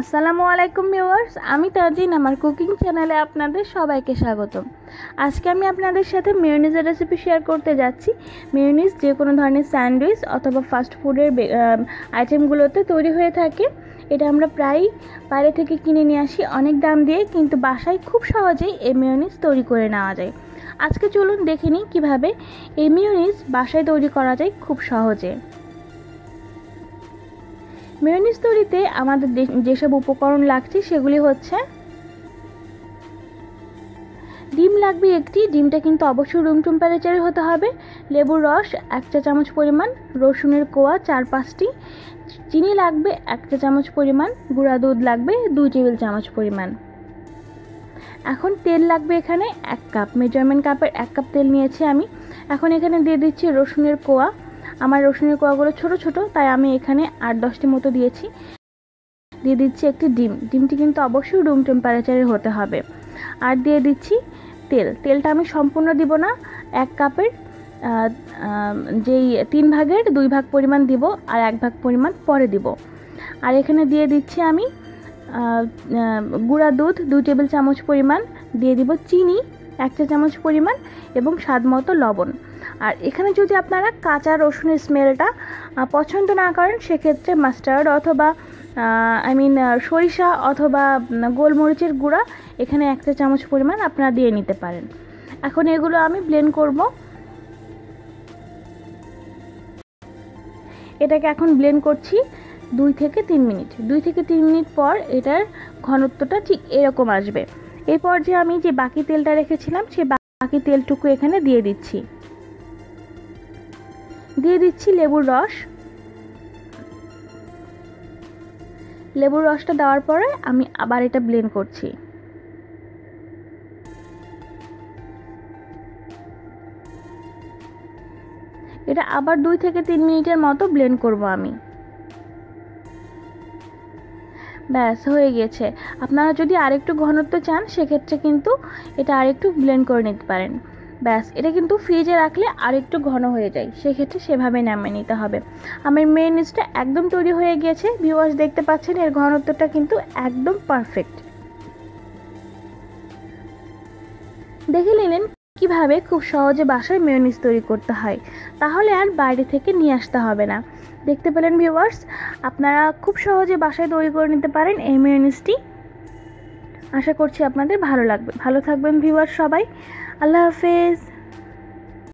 আসসালামু আলাইকুম ভিউয়ার্স, আমি তাজিন, আমার কুকিং চ্যানেলে আপনাদের সবাইকে স্বাগতম। আজকে আমি আপনাদের সাথে মেয়নিজের রেসিপি শেয়ার করতে যাচ্ছি। মেয়নিজ যে কোনো ধরনের স্যান্ডউইচ অথবা ফাস্ট ফুডের আইটেমগুলোতে তৈরি হয়ে থাকে। এটা আমরা প্রায়ই বাইরে থেকে কিনে নিয়ে আসি। অনেক দাম দিয়ে কিন্তু বাসায় খুব সহজেই এই মেয়নিজ তৈরি করে নেওয়া যায়। আজকে চলুন দেখে নিই কীভাবে এই মেয়নিজ বাসায় তৈরি করা যায় খুব সহজে। মেয়নিজ তৈরিতে আমাদের যেসব উপকরণ লাগছে, সেগুলি হচ্ছে ডিম লাগবে একটি। ডিমটা কিন্তু অবশ্যই রুম টেম্পারেচারে হতে হবে। লেবুর রস, এক চা চামচ পরিমাণ। রসুনের কোয়া, চার পাঁচটি। চিনি লাগবে এক চা চামচ পরিমাণ। গুঁড়া দুধ লাগবে দুই টেবিল চামচ পরিমাণ। এখন তেল লাগবে এখানে এক কাপ। মেজারমেন্ট কাপের এক কাপ তেল নিয়েছি আমি। এখন এখানে দিয়ে দিচ্ছি রসুনের কোয়া। আমার রসুনের কোয়াগুলো ছোট ছোট, তাই আমি এখানে আট দশটি মতো দিয়েছি। দিয়ে দিচ্ছি একটি ডিম। ডিমটি কিন্তু অবশ্যই রুম টেম্পারেচারে হতে হবে। আর দিয়ে দিচ্ছি তেল। তেলটা আমি সম্পূর্ণ দিব না। এক কাপের যেই তিন ভাগের দুই ভাগ পরিমাণ দিব আর এক ভাগ পরিমাণ পরে দিব। আর এখানে দিয়ে দিচ্ছি আমি গুঁড়া দুধ দুই টেবিল চামচ পরিমাণ। দিয়ে দিব চিনি, এক চা চামচ পরিমাণ এবং স্বাদ মতো লবণ। আর এখানে যদি আপনারা কাঁচা রসুনের স্মেলটা পছন্দ না করেন, সেক্ষেত্রে মাস্টার্ড অথবা আই মিন সরিষা অথবা গোলমরিচের গুঁড়া এখানে একটা চামচ পরিমাণ আপনারা দিয়ে নিতে পারেন। এখন এগুলো আমি ব্লেন্ড করব। এটাকে এখন ব্লেন্ড করছি দুই থেকে তিন মিনিট। দুই থেকে তিন মিনিট পর এটার ঘনত্বটা ঠিক এরকম আসবে। এরপর যে আমি যে বাকি তেলটা রেখেছিলাম, সে বাকি তেলটুকু এখানে দিয়ে দিচ্ছি। দিয়ে দিচ্ছি লেবুর রস। লেবুর রসটা দেওয়ার পরে আমি আবার এটা ব্লেন্ড করছি। এটা আবার দুই থেকে তিন মিনিটের মতো ব্লেন্ড করব আমি। ব্যাস, হয়ে গেছে। আপনারা যদি আরেকটু ঘনত্ব চান, সেক্ষেত্রে কিন্তু এটা আরেকটু ব্লেন্ড করে নিতে পারেন। ব্যাস, এটা কিন্তু ফ্রিজে রাখলে আরেকটু ঘন হয়ে যায়। সেক্ষেত্রে সেভাবে নামিয়ে নিতে হবে। আমার মেয়নিজটা একদম তৈরি হয়ে গিয়েছে। ভিউয়ার্স দেখতে পাচ্ছেন, এর ঘনত্বটা কিন্তু একদম পারফেক্ট দেখে নিলেন কীভাবে খুব সহজে বাসায় মেয়নিজ তৈরি করতে হয়। তাহলে আর বাইরে থেকে নিয়ে আসতে হবে না। দেখতে পেলেন ভিউয়ার্স আপনারা খুব সহজে বাসায় তৈরি করে নিতে পারেন এই মেয়নিজটি আশা করছি আপনাদের ভালো লাগবে। ভালো থাকবেন ভিউয়ার সবাই। আল্লাহ হাফেজ।